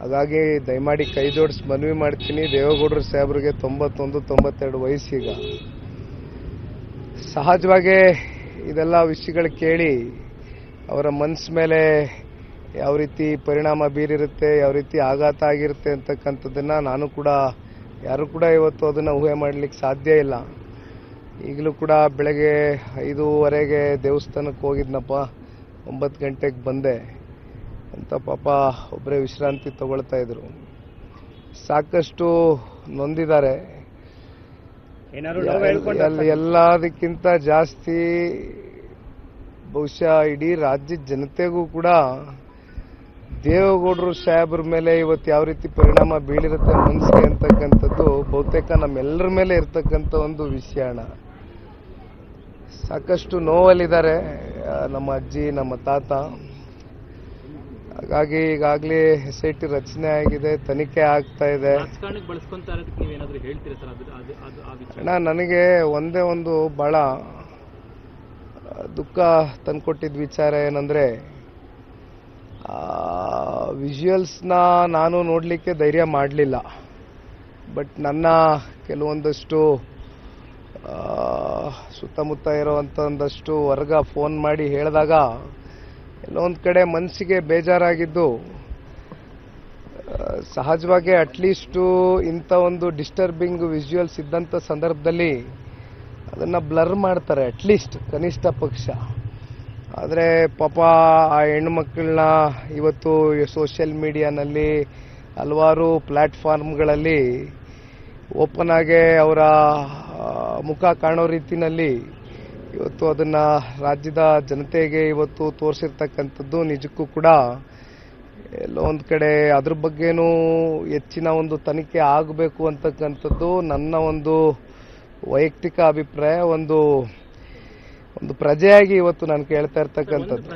ಹಾಗಾಗಿ ದಯಮಾಡಿ ಕೈ ಜೋಡಿಸಿ ಮನವಿ ಮಾಡ್ತೀನಿ. ದೇವೇಗೌಡರು ಸಾಹೇಬ್ರಿಗೆ ತೊಂಬತ್ತೊಂದು, ತೊಂಬತ್ತೆರಡು ವಯಸ್ಸೀಗ ಸಹಜವಾಗೇ ಇದೆಲ್ಲ ವಿಷಯಗಳು ಕೇಳಿ ಅವರ ಮನಸ್ಸು ಮೇಲೆ ಯಾವ ರೀತಿ ಪರಿಣಾಮ ಬೀರಿರುತ್ತೆ, ಯಾವ ರೀತಿ ಆಘಾತ ಆಗಿರುತ್ತೆ ಅಂತಕ್ಕಂಥದ್ದನ್ನು ನಾನು ಕೂಡ, ಯಾರು ಕೂಡ ಇವತ್ತು ಅದನ್ನು ಊಹೆ ಮಾಡಲಿಕ್ಕೆ ಸಾಧ್ಯ ಇಲ್ಲ. ಈಗಲೂ ಕೂಡ ಬೆಳಗ್ಗೆ ಐದೂವರೆಗೆ ದೇವಸ್ಥಾನಕ್ಕೆ ಹೋಗಿದ್ನಪ್ಪ. ಒಂಬತ್ತು ಗಂಟೆಗೆ ಬಂದೆ. ಅಂತ ಪಾಪ ಒಬ್ಬರೇ ವಿಶ್ರಾಂತಿ ತಗೊಳ್ತಾ ಇದ್ರು. ಸಾಕಷ್ಟು ನೊಂದಿದ್ದಾರೆ. ಅಲ್ಲಿ ಎಲ್ಲದಕ್ಕಿಂತ ಜಾಸ್ತಿ ಬಹುಶಃ ಇಡೀ ರಾಜ್ಯದ ಜನತೆಗೂ ಕೂಡ ದೇವೇಗೌಡರು ಸಾಹೇಬ್ರ ಮೇಲೆ ಇವತ್ತು ಯಾವ ರೀತಿ ಪರಿಣಾಮ ಬೀಳಿರುತ್ತೆ ಮನಸ್ಸಿಗೆ ಅಂತಕ್ಕಂಥದ್ದು ಬಹುತೇಕ ನಮ್ಮೆಲ್ಲರ ಮೇಲೆ ಇರ್ತಕ್ಕಂಥ ಒಂದು ವಿಷಯಣ. ಸಾಕಷ್ಟು ನೋವಲ್ಲಿದ್ದಾರೆ ನಮ್ಮ ಅಜ್ಜಿ ನಮ್ಮ ತಾತ. ಹಾಗಾಗಿ ಈಗಾಗಲೇ ಎಸ್ ಐ ಟಿ ರಚನೆ ಆಗಿದೆ ತನಿಖೆ ಆಗ್ತಾ ಇದೆ. ಅಣ್ಣ ನನಗೆ ಒಂದೇ ಒಂದು ಬಹಳ ಆ, ದುಃಖ ತಂದುಕೊಟ್ಟಿದ್ದ ವಿಚಾರ ಏನಂದ್ರೆ ವಿಜುವಲ್ಸ್ನ ನಾನು ನೋಡಲಿಕ್ಕೆ ಧೈರ್ಯ ಮಾಡಲಿಲ್ಲ. ಬಟ್ ನನ್ನ ಕೆಲವೊಂದಷ್ಟು ಸುತ್ತಮುತ್ತ ಇರುವಂಥ ಒಂದಷ್ಟು ವರ್ಗ ಫೋನ್ ಮಾಡಿ ಹೇಳಿದಾಗ ಎಲ್ಲೊಂದು ಕಡೆ ಮನಸ್ಸಿಗೆ ಬೇಜಾರಾಗಿದ್ದು ಸಹಜವಾಗಿ ಅಟ್ಲೀಸ್ಟು ಇಂಥ ಒಂದು ಡಿಸ್ಟರ್ಬಿಂಗ್ ವಿಜುವಲ್ಸ್ ಇದ್ದಂಥ ಸಂದರ್ಭದಲ್ಲಿ ಅದನ್ನು ಬ್ಲರ್ ಮಾಡ್ತಾರೆ ಅಟ್ಲೀಸ್ಟ್ ಕನಿಷ್ಠ ಪಕ್ಷ. ಆದರೆ ಪಾಪ ಆ ಹೆಣ್ಮಕ್ಳನ್ನ ಇವತ್ತು ಸೋಷಿಯಲ್ ಮೀಡಿಯಾನಲ್ಲಿ ಹಲವಾರು ಪ್ಲ್ಯಾಟ್ಫಾರ್ಮ್ಗಳಲ್ಲಿ ಓಪನ್ ಆಗೇ ಅವರ ಮುಖ ಕಾಣೋ ರೀತಿನಲ್ಲಿ ಇವತ್ತು ಅದನ್ನು ರಾಜ್ಯದ ಜನತೆಗೆ ಇವತ್ತು ತೋರಿಸಿರ್ತಕ್ಕಂಥದ್ದು ನಿಜಕ್ಕೂ ಕೂಡ ಎಲ್ಲೋ ಒಂದು ಕಡೆ ಅದ್ರ ಬಗ್ಗೆನೂ ಹೆಚ್ಚಿನ ಒಂದು ತನಿಖೆ ಆಗಬೇಕು ಅಂತಕ್ಕಂಥದ್ದು ನನ್ನ ಒಂದು ವೈಯಕ್ತಿಕ ಅಭಿಪ್ರಾಯ, ಒಂದು ಒಂದು ಪ್ರಜೆಯಾಗಿ ಇವತ್ತು ನಾನು ಕೇಳ್ತಾ ಇರ್ತಕ್ಕಂಥದ್ದು.